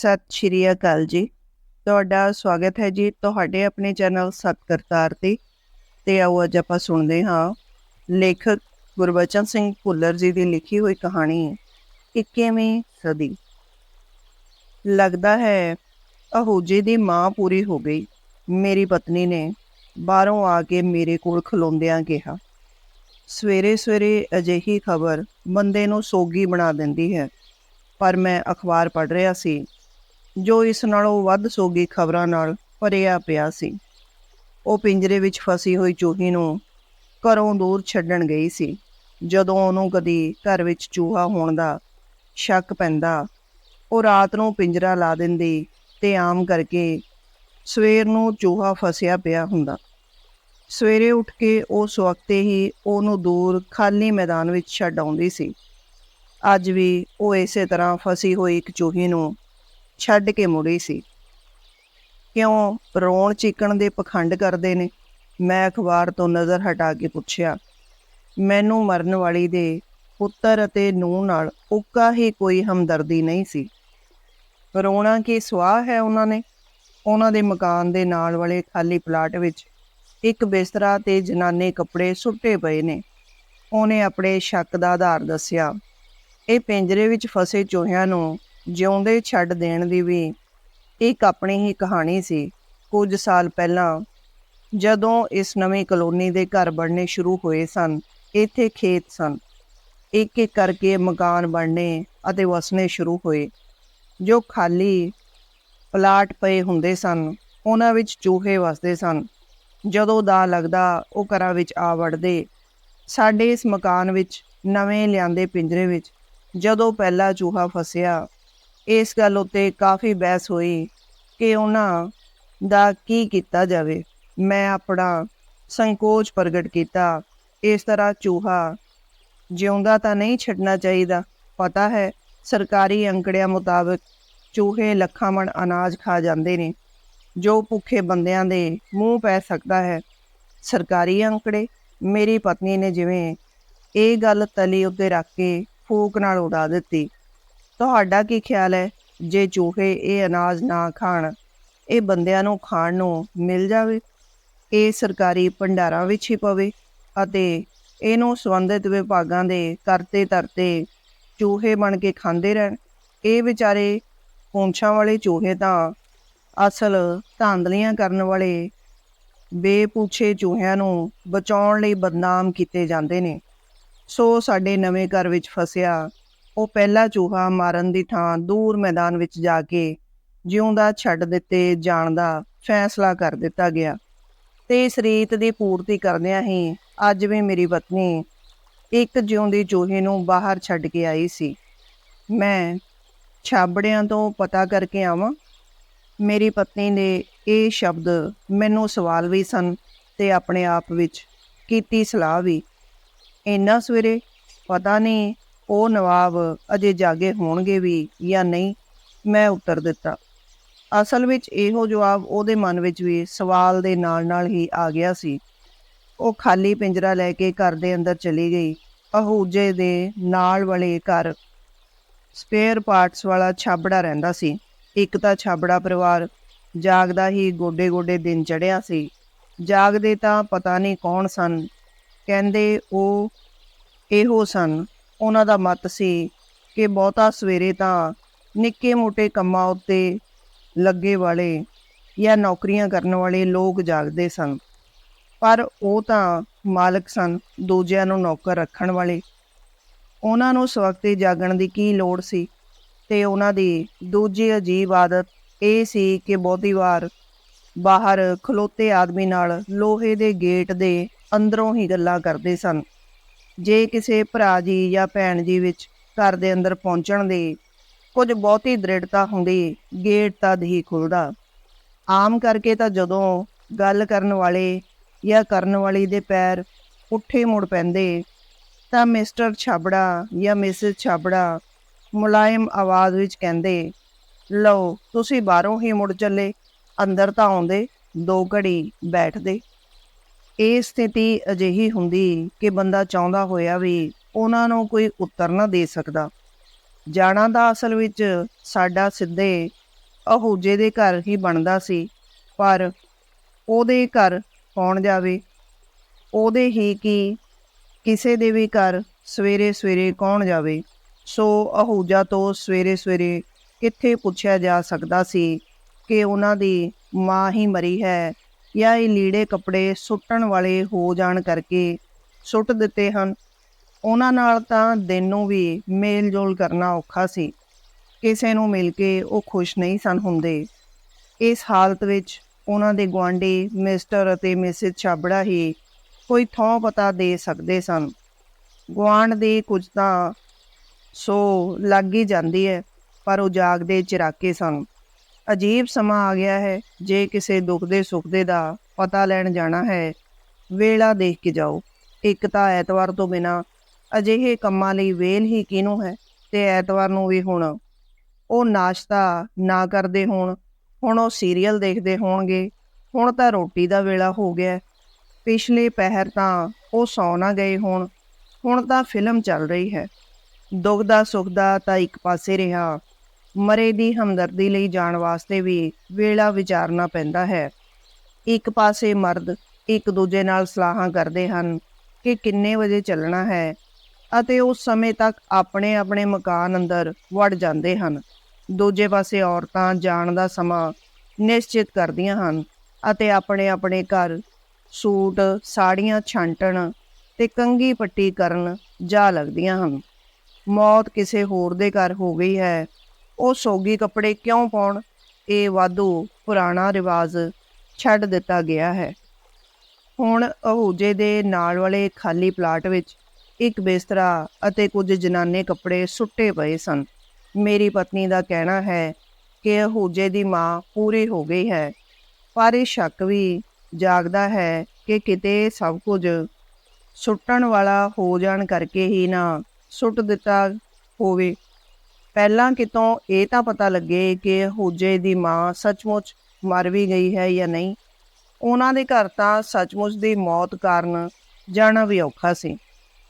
ਸਤਿ ਸ਼੍ਰੀ ਅਕਾਲ ਜੀ। ਤੁਹਾਡਾ ਸਵਾਗਤ ਹੈ ਜੀ ਤੁਹਾਡੇ ਆਪਣੇ ਚੈਨਲ ਸਤਕਰਤਾਰ ਤੇ। ਤੇ ਆਓ ਅੱਜ ਆਪਾਂ ਸੁਣਦੇ ਹਾਂ। ਲੇਖਕ ਗੁਰਬਚਨ ਸਿੰਘ ਭੁੱਲਰ ਜੀ ਦੀ ਲਿਖੀ ਹੋਈ ਕਹਾਣੀ 21ਵੀਂ ਸਦੀ। ਲੱਗਦਾ ਹੈ ਅਹੂਜੇ ਦੀ ਮਾਂ ਪੂਰੀ ਹੋ ਗਈ। ਮੇਰੀ ਪਤਨੀ ਨੇ ਬਾਹਰੋਂ ਆ ਕੇ ਮੇਰੇ ਕੋਲ ਖਲੋਂਦਿਆਂ ਕਿਹਾ, ਸਵੇਰੇ ਸਵੇਰੇ ਅਜਿਹੀ ਖਬਰ ਬੰਦੇ ਨੂੰ ਸੋਗੀ ਬਣਾ ਦਿੰਦੀ ਹੈ। ਪਰ ਮੈਂ ਅਖਬਾਰ ਪੜ੍ਹ ਰਿਹਾ ਸੀ ਜੋ ਇਸ ਨਾਲੋਂ ਵੱਧ ਸੋਗੀ ਖਬਰਾਂ ਨਾਲ ਭਰਿਆ ਪਿਆ ਸੀ। ਉਹ ਪਿੰਜਰੇ ਵਿੱਚ ਫਸੀ ਹੋਈ ਚੂਹੀ ਨੂੰ ਘਰੋਂ ਦੂਰ ਛੱਡਣ ਗਈ ਸੀ। ਜਦੋਂ ਉਹਨੂੰ ਕਦੀ ਘਰ ਵਿੱਚ ਚੂਹਾ ਹੋਣ ਦਾ ਸ਼ੱਕ ਪੈਂਦਾ, ਉਹ ਰਾਤ ਨੂੰ ਪਿੰਜਰਾ ਲਾ ਦਿੰਦੀ ਤੇ ਆਮ ਕਰਕੇ ਸਵੇਰ ਨੂੰ ਚੂਹਾ ਫਸਿਆ ਪਿਆ ਹੁੰਦਾ। ਸਵੇਰੇ ਉੱਠ ਕੇ ਉਸ ਵਕਤੇ ਹੀ ਉਹਨੂੰ ਦੂਰ ਖਾਲੀ ਮੈਦਾਨ ਵਿੱਚ ਛੱਡ ਆਉਂਦੀ ਸੀ। ਅੱਜ ਵੀ ਉਹ ਇਸੇ ਤਰ੍ਹਾਂ ਫਸੀ ਹੋਈ ਇੱਕ ਚੂਹੀ ਨੂੰ ਛੱਡ ਕੇ ਮੁੜੀ ਸੀ। ਕਿਉਂ? ਰੋਣ ਚੀਕਣ ਦੇ ਪਖੰਡ ਕਰਦੇ ਨੇ। ਮੈਂ ਅਖਬਾਰ ਤੋਂ ਨਜ਼ਰ ਹਟਾ ਕੇ ਪੁੱਛਿਆ, ਮੈਨੂੰ ਮਰਨ ਵਾਲੀ ਦੇ ਪੁੱਤਰ ਅਤੇ ਨੂੰਹ ਨਾਲ ਉੱਕਾ ਹੀ ਕੋਈ ਹਮਦਰਦੀ ਨਹੀਂ ਸੀ। ਰੋਣਾ ਕੀ ਸਵਾਹ ਹੈ ਉਹਨਾਂ ਨੇ? ਉਹਨਾਂ ਦੇ ਮਕਾਨ ਦੇ ਨਾਲ ਵਾਲੇ ਖਾਲੀ ਪਲਾਟ ਵਿੱਚ ਇੱਕ ਬਿਸਤਰਾ ਤੇ ਜਨਾਨੇ ਕੱਪੜੇ ਸੁੱਟੇ ਪਏ ਨੇ। ਉਹਨੇ ਆਪਣੇ ਸ਼ੱਕ ਦਾ ਆਧਾਰ ਦੱਸਿਆ। ਇਹ ਪਿੰਜਰੇ ਵਿੱਚ ਫਸੇ ਚੂਹਿਆਂ ਨੂੰ ਜਿਉਂਦੇ ਛੱਡ ਦੇਣ ਦੀ ਵੀ ਇੱਕ ਆਪਣੀ ਹੀ ਕਹਾਣੀ ਸੀ ਕੁਝ ਸਾਲ ਪਹਿਲਾਂ। ਜਦੋਂ ਇਸ ਨਵੀਂ ਕਲੋਨੀ ਦੇ ਘਰ ਬਣਨੇ ਸ਼ੁਰੂ ਹੋਏ ਸਨ, ਇੱਥੇ ਖੇਤ ਸਨ। ਇੱਕ ਇੱਕ ਕਰਕੇ ਮਕਾਨ ਬਣਨੇ ਅਤੇ ਵਸਣੇ ਸ਼ੁਰੂ ਹੋਏ। ਜੋ ਖਾਲੀ ਪਲਾਟ ਪਏ ਹੁੰਦੇ ਸਨ, ਉਹਨਾਂ ਵਿੱਚ ਚੂਹੇ ਵਸਦੇ ਸਨ। ਜਦੋਂ ਦਾ ਲੱਗਦਾ ਉਹ ਘਰਾਂ ਵਿੱਚ ਆ ਵੜਦੇ। ਸਾਡੇ ਇਸ ਮਕਾਨ ਵਿੱਚ ਨਵੇਂ ਲਿਆਂਦੇ ਪਿੰਜਰੇ ਵਿੱਚ ਜਦੋਂ ਪਹਿਲਾ ਚੂਹਾ ਫਸਿਆ ਇਸ ਗੱਲ ਉੱਤੇ ਕਾਫੀ ਬਹਿਸ ਹੋਈ ਕਿ ਉਹਨਾਂ ਦਾ ਕੀ ਕੀਤਾ ਜਾਵੇ। ਮੈਂ ਆਪਣਾ ਸੰਕੋਚ ਪ੍ਰਗਟ ਕੀਤਾ। ਇਸ ਤਰ੍ਹਾਂ ਚੂਹਾ ਜਿਉਂਦਾ ਤਾਂ ਨਹੀਂ ਛੱਡਣਾ ਚਾਹੀਦਾ। ਪਤਾ ਹੈ, ਸਰਕਾਰੀ ਅੰਕੜਿਆਂ ਮੁਤਾਬਕ ਚੂਹੇ ਲੱਖਾਂ ਮਣ ਅਨਾਜ ਖਾ ਜਾਂਦੇ ਨੇ, ਜੋ ਭੁੱਖੇ ਬੰਦਿਆਂ ਦੇ ਮੂੰਹ ਪੈ ਸਕਦਾ ਹੈ। ਸਰਕਾਰੀ ਅੰਕੜੇ, ਮੇਰੀ ਪਤਨੀ ਨੇ ਜਿਵੇਂ ਇਹ ਗੱਲ ਤਲੀ ਉੱਤੇ ਰੱਖ ਕੇ ਫੂਕ ਨਾਲ ਉਡਾ ਦਿੱਤੀ। ਤੁਹਾਡਾ ਕੀ ਖਿਆਲ ਹੈ? ਜੇ ਚੂਹੇ ਇਹ ਅਨਾਜ ਨਾ ਖਾਣ, ਇਹ ਬੰਦਿਆਂ ਨੂੰ ਖਾਣ ਨੂੰ ਮਿਲ ਜਾਵੇ? ਇਹ ਸਰਕਾਰੀ ਭੰਡਾਰਾਂ ਵਿੱਚ ਹੀ ਪਵੇ ਅਤੇ ਇਹਨੂੰ ਸੰਬੰਧਿਤ ਵਿਭਾਗਾਂ ਦੇ ਕਰਤੇ ਤਰਤੇ ਚੂਹੇ ਬਣ ਕੇ ਖਾਂਦੇ ਰਹਿਣ। ਇਹ ਵਿਚਾਰੇ ਪੂੰਛਾਂ ਵਾਲੇ ਚੂਹੇ ਤਾਂ ਅਸਲ ਧਾਂਦਲੀਆਂ ਕਰਨ ਵਾਲੇ ਬੇਪੂਛੇ ਚੂਹਿਆਂ ਨੂੰ ਬਚਾਉਣ ਲਈ ਬਦਨਾਮ ਕੀਤੇ ਜਾਂਦੇ ਨੇ। ਸੋ ਸਾਡੇ ਨਵੇਂ ਘਰ ਵਿੱਚ ਫਸਿਆ ਉਹ ਪਹਿਲਾ ਚੂਹਾ ਮਾਰਨ ਦੀ ਥਾਂ ਦੂਰ ਮੈਦਾਨ ਵਿੱਚ ਜਾ ਕੇ ਜਿਉਂਦਾ ਛੱਡ ਦਿੱਤੇ ਜਾਣ ਦਾ ਫੈਸਲਾ ਕਰ ਦਿੱਤਾ ਗਿਆ। ਤੇ ਇਸ ਰੀਤ ਦੀ ਪੂਰਤੀ ਕਰਦਿਆਂ ਹੀ ਅੱਜ ਵੀ ਮੇਰੀ ਪਤਨੀ ਇੱਕ ਜਿਉਂਦੀ ਚੂਹੇ ਨੂੰ ਬਾਹਰ ਛੱਡ ਕੇ ਆਈ ਸੀ। ਮੈਂ ਛਾਬੜਿਆਂ ਤੋਂ ਪਤਾ ਕਰਕੇ ਆਵਾਂ। ਮੇਰੀ ਪਤਨੀ ਦੇ ਇਹ ਸ਼ਬਦ ਮੈਨੂੰ ਸਵਾਲ ਵੀ ਸਨ ਤੇ ਆਪਣੇ ਆਪ ਵਿੱਚ ਕੀਤੀ ਸਲਾਹ ਵੀ। ਇੰਨਾ ਸਵੇਰੇ ਪਤਾ ਨਹੀਂ ਉਹ ਨਵਾਬ ਅਜੇ ਜਾਗੇ ਹੋਣਗੇ ਵੀ ਜਾਂ ਨਹੀਂ, ਮੈਂ ਉੱਤਰ ਦਿੱਤਾ। ਅਸਲ ਵਿੱਚ ਇਹੋ ਜਵਾਬ ਉਹਦੇ ਮਨ ਵਿੱਚ ਵੀ ਸਵਾਲ ਦੇ ਨਾਲ-ਨਾਲ ਹੀ ਆ ਗਿਆ ਸੀ। ਉਹ ਖਾਲੀ ਪਿੰਜਰਾ ਲੈ ਕੇ ਘਰ ਦੇ ਅੰਦਰ ਚਲੀ ਗਈ। ਅਹੂਜੇ ਦੇ ਨਾਲ ਵਾਲੇ ਘਰ ਸਪੇਅਰ ਪਾਰਟਸ ਵਾਲਾ ਛਾਬੜਾ ਰਹਿੰਦਾ ਸੀ। ਇੱਕ ਤਾਂ ਛਾਬੜਾ ਪਰਿਵਾਰ ਜਾਗਦਾ ਹੀ ਗੋਡੇ-ਗੋਡੇ ਦਿਨ ਚੜਿਆ ਸੀ। ਜਾਗਦੇ ਤਾਂ ਪਤਾ ਨਹੀਂ ਕੌਣ ਸਨ। ਕਹਿੰਦੇ ਉਹ ਇਹੋ ਸਨ। ਉਹਨਾਂ ਦਾ ਮਤ ਸੀ ਕਿ ਬਹੁਤਾ ਸਵੇਰੇ ਤਾਂ ਨਿੱਕੇ-ਮੋਟੇ ਕੰਮਾਂ ਉੱਤੇ ਲੱਗੇ ਵਾਲੇ ਜਾਂ ਨੌਕਰੀਆਂ ਕਰਨ ਵਾਲੇ ਲੋਕ ਜਾਗਦੇ ਸਨ। ਪਰ ਉਹ ਤਾਂ ਮਾਲਕ ਸਨ, ਦੂਜਿਆਂ ਨੂੰ ਨੌਕਰ ਰੱਖਣ ਵਾਲੇ। ਉਹਨਾਂ ਨੂੰ ਸਵਖਤੇ ਜਾਗਣ ਦੀ ਕੀ ਲੋੜ ਸੀ ਤੇ ਉਹਨਾਂ ਦੀ ਦੂਜੀ ਅਜੀਬ ਆਦਤ ਇਹ ਸੀ ਕਿ ਬਹੁਤੀ ਵਾਰ ਬਾਹਰ ਖਲੋਤੇ ਆਦਮੀ ਨਾਲ ਲੋਹੇ ਦੇ ਗੇਟ ਦੇ ਅੰਦਰੋਂ ਹੀ ਗੱਲਾਂ ਕਰਦੇ ਸਨ। ਜੇ ਕਿਸੇ ਭਰਾ ਜੀ ਜਾਂ ਭੈਣ ਜੀ ਵਿੱਚ ਘਰ ਦੇ ਅੰਦਰ ਪਹੁੰਚਣ ਦੀ ਕੁਝ ਬਹੁਤੀ ਦ੍ਰਿੜਤਾ ਹੁੰਦੀ, ਗੇਟ ਤਦ ਹੀ ਖੁੱਲਦਾ। ਆਮ ਕਰਕੇ ਤਾਂ ਜਦੋਂ ਗੱਲ ਕਰਨ ਵਾਲੇ ਜਾਂ ਕਰਨ ਵਾਲੀ ਦੇ ਪੈਰ ਉੱਠੇ ਮੁੜ ਪੈਂਦੇ, ਤਾਂ ਮਿਸਟਰ ਛਾਬੜਾ ਜਾਂ ਮਿਸਿਸ ਛਾਬੜਾ ਮੁਲਾਇਮ ਆਵਾਜ਼ ਵਿੱਚ ਕਹਿੰਦੇ, ਲਓ, ਤੁਸੀਂ ਬਾਹਰੋਂ ਹੀ ਮੁੜ ਚੱਲੇ, ਅੰਦਰ ਤਾਂ ਆਉਂਦੇ ਦੋ ਘੜੀ ਬੈਠਦੇ। ਇਹ ਸਥਿਤੀ ਅਜਿਹੀ ਹੁੰਦੀ ਕਿ ਬੰਦਾ ਚਾਹੁੰਦਾ ਹੋਇਆ ਵੀ ਉਹਨਾਂ ਨੂੰ ਕੋਈ ਉੱਤਰ ਨਾ ਦੇ ਸਕਦਾ। ਜਾਣਾ ਦਾ ਅਸਲ ਵਿੱਚ ਸਾਡਾ ਸਿੱਧੇ ਅਹੂਜੇ ਦੇ ਘਰ ਹੀ ਬਣਦਾ ਸੀ, ਪਰ ਉਹਦੇ ਘਰ ਕੌਣ ਜਾਵੇ? ਉਹਦੇ ਹੀ ਕੀ ਕਿਸੇ ਦੇ ਵੀ ਘਰ ਸਵੇਰੇ ਸਵੇਰੇ ਕੌਣ ਜਾਵੇ? ਸੋ ਅਹੂਜਾ ਤੋਂ ਸਵੇਰੇ ਸਵੇਰੇ ਕਿੱਥੇ ਪੁੱਛਿਆ ਜਾ ਸਕਦਾ ਸੀ ਕਿ ਉਹਨਾਂ ਦੀ ਮਾਂ ਹੀ ਮਰੀ ਹੈ ਜਾਂ ਇਹ ਲੀੜੇ ਕੱਪੜੇ ਸੁੱਟਣ ਵਾਲੇ ਹੋ ਜਾਣ ਕਰਕੇ ਸੁੱਟ ਦਿੱਤੇ ਹਨ। ਉਹਨਾਂ ਨਾਲ ਤਾਂ ਦਿਨੋਂ ਵੀ ਮੇਲ ਜੋਲ ਕਰਨਾ ਔਖਾ ਸੀ। ਕਿਸੇ ਨੂੰ ਮਿਲ ਕੇ ਉਹ ਖੁਸ਼ ਨਹੀਂ ਸਨ ਹੁੰਦੇ। ਇਸ ਹਾਲਤ ਵਿੱਚ ਉਹਨਾਂ ਦੇ ਗੁਆਂਢੀ ਮਿਸਟਰ ਅਤੇ ਮਿਸਿਸ ਛਾਬੜਾ ਹੀ ਕੋਈ ਥਾਂ ਪਤਾ ਦੇ ਸਕਦੇ ਸਨ। ਗੁਆਂਢ ਦੀ ਕੁਝ ਤਾਂ ਸੋ ਲੱਗ ਹੀ ਜਾਂਦੀ ਹੈ, ਪਰ ਉਹ ਜਾਗਦੇ ਚਿਰਾਕੇ ਸਨ। ਅਜੀਬ ਸਮਾਂ ਆ ਗਿਆ ਹੈ, ਜੇ ਕਿਸੇ ਦੁੱਖ ਦੇ ਸੁੱਖ ਦੇ ਦਾ ਪਤਾ ਲੈਣ ਜਾਣਾ ਹੈ, ਵੇਲਾ ਦੇਖ ਕੇ ਜਾਓ। ਇੱਕ ਤਾਂ ਐਤਵਾਰ ਤੋਂ ਬਿਨਾ ਅਜਿਹੇ ਕੰਮਾਂ ਲਈ ਵੇਲ ਹੀ ਕਿਹਨੂੰ ਹੈ? ਤੇ ਐਤਵਾਰ ਨੂੰ ਵੀ ਹੁਣ ਉਹ ਨਾਸ਼ਤਾ ਨਾ ਕਰਦੇ ਹੋਣ, ਹੁਣ ਉਹ ਸੀਰੀਅਲ ਦੇਖਦੇ ਹੋਣਗੇ, ਹੁਣ ਤਾਂ ਰੋਟੀ ਦਾ ਵੇਲਾ ਹੋ ਗਿਆ ਪਿਛਲੇ ਪਹਿਰ ਤਾਂ ਉਹ ਸੌ ਨਾ ਗਏ ਹੋਣ, ਹੁਣ ਤਾਂ ਫਿਲਮ ਚੱਲ ਰਹੀ ਹੈ। ਦੁੱਖ ਦਾ ਸੁੱਖ ਦਾ ਤਾਂ ਇੱਕ ਪਾਸੇ ਰਿਹਾ। ਮਰੇ ਦੀ ਹਮਦਰਦੀ ਲਈ ਜਾਣ ਵਾਸਤੇ ਵੀ ਵੇਲਾ ਵਿਚਾਰਨਾ ਪੈਂਦਾ ਹੈ। ਇੱਕ ਪਾਸੇ ਮਰਦ ਇੱਕ ਦੂਜੇ ਨਾਲ ਸਲਾਹਾਂ ਕਰਦੇ ਹਨ ਕਿ ਕਿੰਨੇ ਵਜੇ ਚੱਲਣਾ ਹੈ ਅਤੇ ਉਸ ਸਮੇਂ ਤੱਕ ਆਪਣੇ ਆਪਣੇ ਮਕਾਨ ਅੰਦਰ ਵੜ ਜਾਂਦੇ ਹਨ। ਦੂਜੇ ਪਾਸੇ ਔਰਤਾਂ ਜਾਣ ਦਾ ਸਮਾਂ ਨਿਸ਼ਚਿਤ ਕਰਦੀਆਂ ਹਨ ਅਤੇ ਆਪਣੇ ਆਪਣੇ ਘਰ ਸੂਟ, ਸਾੜੀਆਂ ਛਾਂਟਣ ਤੇ ਕੰਗੀ ਪੱਟੀ ਕਰਨ ਜਾ ਲੱਗਦੀਆਂ ਹਨ। ਮੌਤ ਕਿਸੇ ਹੋਰ ਦੇ ਘਰ ਹੋ ਗਈ ਹੈ ਉਹ ਸੋਗੀ ਕੱਪੜੇ ਕਿਉਂ ਪਾਉਣ? ਇਹ ਵਾਧੂ ਪੁਰਾਣਾ ਰਿਵਾਜ ਛੱਡ ਦਿੱਤਾ ਗਿਆ ਹੈ। ਹੁਣ ਅਹੂਜੇ ਦੇ ਨਾਲ ਵਾਲੇ ਖਾਲੀ ਪਲਾਟ ਵਿੱਚ ਇੱਕ ਬਿਸਤਰਾ ਅਤੇ ਕੁਝ ਜਨਾਨੇ ਕੱਪੜੇ ਸੁੱਟੇ ਪਏ ਸਨ। ਮੇਰੀ ਪਤਨੀ ਦਾ ਕਹਿਣਾ ਹੈ ਕਿ ਅਹੂਜੇ ਦੀ ਮਾਂ ਪੂਰੀ ਹੋ ਗਈ ਹੈ, ਪਰ ਇਹ ਸ਼ੱਕ ਵੀ ਜਾਗਦਾ ਹੈ ਕਿ ਕਿਤੇ ਸਭ ਕੁਝ ਸੁੱਟਣ ਵਾਲਾ ਹੋ ਜਾਣ ਕਰਕੇ ਹੀ ਨਾ ਸੁੱਟ ਦਿੱਤਾ ਹੋਵੇ। ਪਹਿਲਾਂ ਕਿਤੋਂ ਇਹ ਤਾਂ ਪਤਾ ਲੱਗੇ ਕਿ ਹੂਜੇ ਦੀ ਮਾਂ ਸੱਚਮੁੱਚ ਮਰ ਵੀ ਗਈ ਹੈ ਜਾਂ ਨਹੀਂ, ਉਹਨਾਂ ਦੇ ਘਰ ਤਾਂ ਸੱਚਮੁੱਚ ਦੀ ਮੌਤ ਕਾਰਨ ਜਾਣਾ ਵੀ ਔਖਾ ਸੀ।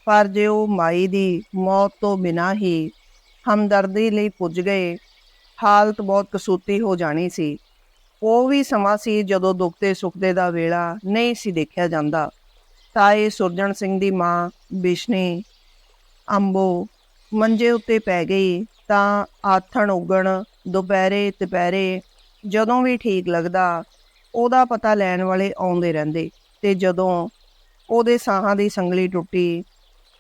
ਪਰ ਜੇ ਉਹ ਮਾਈ ਦੀ ਮੌਤ ਤੋਂ ਬਿਨਾਂ ਹੀ ਹਮਦਰਦੀ ਲਈ ਪੁੱਜ ਗਏ, ਹਾਲਤ ਬਹੁਤ ਕਸੂਤੀ ਹੋ ਜਾਣੀ ਸੀ। ਉਹ ਵੀ ਸਮਾਂ ਸੀ ਜਦੋਂ ਦੁੱਖ ਤੇ ਸੁੱਖ ਦੇ ਦਾ ਵੇਲਾ ਨਹੀਂ ਸੀ ਦੇਖਿਆ ਜਾਂਦਾ। ਤਾਏ ਸੁਰਜਣ ਸਿੰਘ ਦੀ ਮਾਂ ਬਿਸ਼ਨੀ ਅੰਬੋ ਮੰਜੇ ਉੱਤੇ ਪੈ ਗਈ। ਤਾਂ ਆਥਣ ਉਗਣ, ਦੁਪਹਿਰੇ ਦੁਪਹਿਰੇ ਜਦੋਂ ਵੀ ਠੀਕ ਲੱਗਦਾ, ਉਹਦਾ ਪਤਾ ਲੈਣ ਵਾਲੇ ਆਉਂਦੇ ਰਹਿੰਦੇ ਤੇ ਜਦੋਂ ਉਹਦੇ ਸਾਹਾਂ ਦੀ ਸੰਗਲੀ ਟੁੱਟੀ,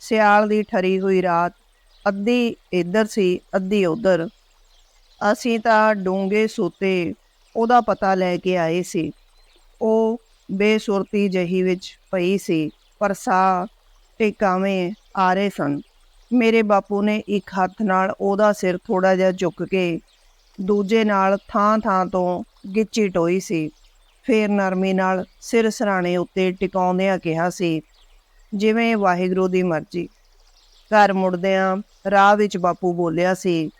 ਸਿਆਲ ਦੀ ਠਰੀ ਹੋਈ ਰਾਤ, ਅੱਧੀ ਇੱਧਰ ਸੀ, ਅੱਧੀ ਉੱਧਰ। ਅਸੀਂ ਤਾਂ ਡੂੰਗੇ ਸੂਤੇ ਉਹਦਾ ਪਤਾ ਲੈ ਕੇ ਆਏ ਸੀ। ਉਹ ਬੇਸੁਰਤੀ ਜਹੀ ਵਿੱਚ ਪਈ ਸੀ, ਪਰ ਸਾਹ ਟਿਕਾਵੇਂ ਆ ਰਹੇ ਸਨ। ਮੇਰੇ ਬਾਪੂ ਨੇ ਇੱਕ ਹੱਥ ਨਾਲ ਉਹਦਾ ਸਿਰ ਥੋੜਾ ਜਿਹਾ ਝੁੱਕ ਕੇ ਦੂਜੇ ਨਾਲ ਥਾਂ-ਥਾਂ ਤੋਂ ਗਿੱਚੀ ਟੋਈ ਸੀ। ਫੇਰ ਨਰਮੀ ਨਾਲ ਸਿਰ ਸਰਾਣੇ ਉੱਤੇ ਟਿਕਾਉਂਦਿਆਂ ਕਿਹਾ ਸੀ, ਜਿਵੇਂ ਵਾਹਿਗੁਰੂ ਦੀ ਮਰਜ਼ੀ। ਘਰ ਮੁੜਦਿਆਂ ਰਾਹ ਵਿੱਚ ਬਾਪੂ ਬੋਲਿਆ ਸੀ,